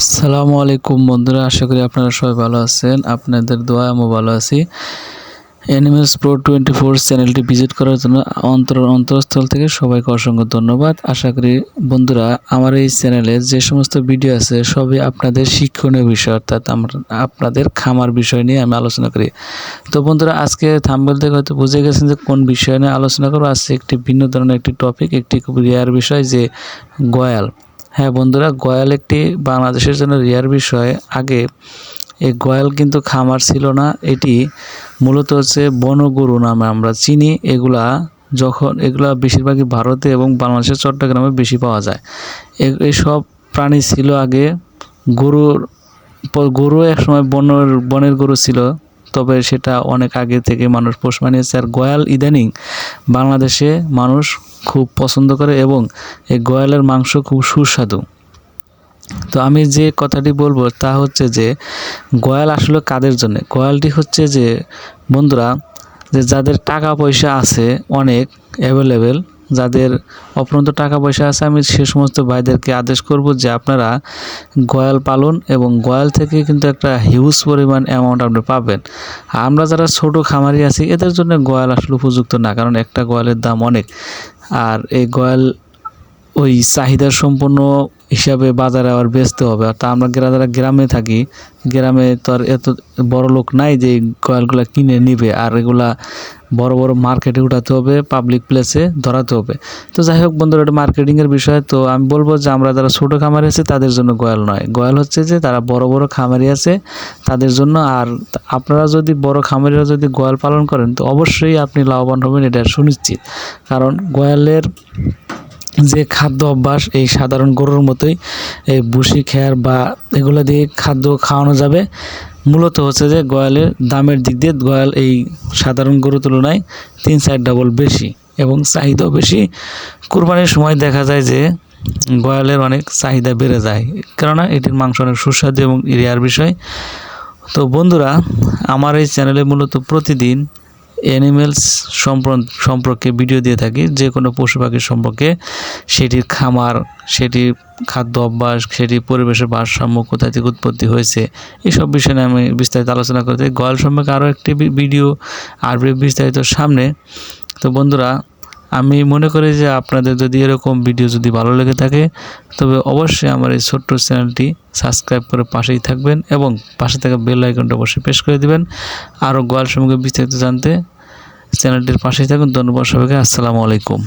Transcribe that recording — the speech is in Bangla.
আসসালামু আলাইকুম বন্ধুরা, আশা করি আপনারা সবাই ভালো আছেন। আপনাদের দোয়া, আমিও ভালো আছি। অ্যানিমেলস প্রো টোয়েন্টি ফোর চ্যানেলটি ভিজিট করার জন্য অন্তর অন্তরস্থল থেকে সবাইকে অসংখ্য ধন্যবাদ। আশা করি বন্ধুরা, আমার এই চ্যানেলে যে সমস্ত ভিডিও আছে, সবই আপনাদের শিক্ষণীয় বিষয়, অর্থাৎ আমরা, আপনাদের খামার বিষয় নিয়ে আমি আলোচনা করি। তো বন্ধুরা, আজকে থাম্বেল থেকে হয়তো বুঝে গেছেন যে কোন বিষয় নিয়ে আলোচনা করব। আজকে একটি ভিন্ন ধরনের একটি টপিক একটি খুব রেয়ার বিষয় যে গয়াল। হ্যাঁ বন্ধুরা, গয়াল একটি বাংলাদেশের জন্য রেয়ার বিষয়। আগে এই গয়াল কিন্তু খামার ছিল না, এটি মূলত হচ্ছে বনগরু নামে আমরা চিনি। এগুলা যখন, এগুলা বেশিরভাগই ভারতে এবং বাংলাদেশের চট্টগ্রামে বেশি পাওয়া যায়। এ- এইসব প্রাণী ছিল আগে গরুর গরু একসময় বনের বনের গরু ছিল, তবে সেটা অনেক আগে থেকে মানুষ পোষ মানিয়েছে। আর গয়াল ইদানিং বাংলাদেশে মানুষ খুব পছন্দ করে এবং এই গোয়ালের মাংস খুব সুস্বাদু। তো আমি যে কথাটি বলব তা হচ্ছে যে, গোয়াল আসলে কাদের জন্য? গোয়ালটি হচ্ছে যে, বন্ধুরা, যে যাদের টাকা পয়সা আছে অনেক অ্যাভেলেবেল যাদের অপরন্ত টাকা পয়সা আছে, আমি সে সমস্ত ভাইদেরকে আদেশ করব যে আপনারা গয়াল পালন এবং গয়াল থেকে কিন্তু একটা হিউজ পরিমাণ অ্যামাউন্ট আপনি পাবেন। আমরা যারা ছোট খামারি আছি, এদের জন্য গয়াল আসলে উপযুক্ত না, কারণ একটা গয়ালের দাম অনেক। আর এই গয়াল ওই চাহিদা সম্পন্ন হিসাবে বাজারে আবার বেচতে হবে। তা আমরা যারা গ্রামে থাকি, গ্রামে তো আর এত বড় লোক নাই যে এই গয়ালগুলা কিনে নিবে। আর এগুলা বড় বড় মার্কেটে উঠাতে হবে পাবলিক প্লেসে ধরাতে হবে। তো যাই হোক বন্ধুরা, এটা মার্কেটিংয়ের বিষয়। তো আমি বলব যে আমরা যারা ছোটো খামারি আছে, তাদের জন্য গয়াল নয়। গয়াল হচ্ছে যে তারা বড় বড় খামারি আছে তাদের জন্য। আর আপনারা যদি বড় খামারিরা যদি গয়াল পালন করেন, তো অবশ্যই আপনি লাভবান হবেন, এটা সুনিশ্চিত কারণ গয়ালের যে খাদ্য অভ্যাস এই সাধারণ গরুর মতোই, এই বুসি খেয়ার বা এগুলো দিয়ে খাদ্য খাওয়ানো যাবে। মূলত হচ্ছে যে গয়ালের দামের দিক দিয়ে গয়াল এই সাধারণ গরুর তুলনায় তিন চার ডাবল বেশি এবং চাহিদাও বেশি। কুরবানির সময় দেখা যায় যে গয়ালের অনেক চাহিদা বেড়ে যায়, কেননা এটির মাংস অনেক সুস্বাদু এবং রেয়ার বিষয়। তো বন্ধুরা, আমার এই চ্যানেলে মূলত প্রতিদিন অ্যানিমেলস সম্পর্কে ভিডিও দিয়ে থাকি, যে কোনো পশু পাখির সম্পর্কে, সেটির খামার, সেটির খাদ্য অভ্যাস, সেটির পরিবেশের ভারসাম্য, কোথা থেকে উৎপত্তি হয়েছে এইসব বিষয় নিয়ে আমি বিস্তারিত আলোচনা করতে গয়াল সম্পর্কে আরও একটি ভিডিও আর বিস্তারিত সামনে। তো বন্ধুরা আমি মনে করি যে আপনাদের যদি এরকম ভিডিও যদি ভালো লেগে থাকে, তবে অবশ্যই আমার এই ছোট্ট চ্যানেলটি সাবস্ক্রাইব করে পাশেই থাকবেন এবং পাশে থাকা বেল আইকনটা অবশ্যই প্রেস করে দেবেন। আরও গোয়াল সম্পর্কে বিস্তারিত জানতে চ্যানেলটির পাশেই থাকুন। ধন্যবাদ সবাইকে। আসসালামু আলাইকুম।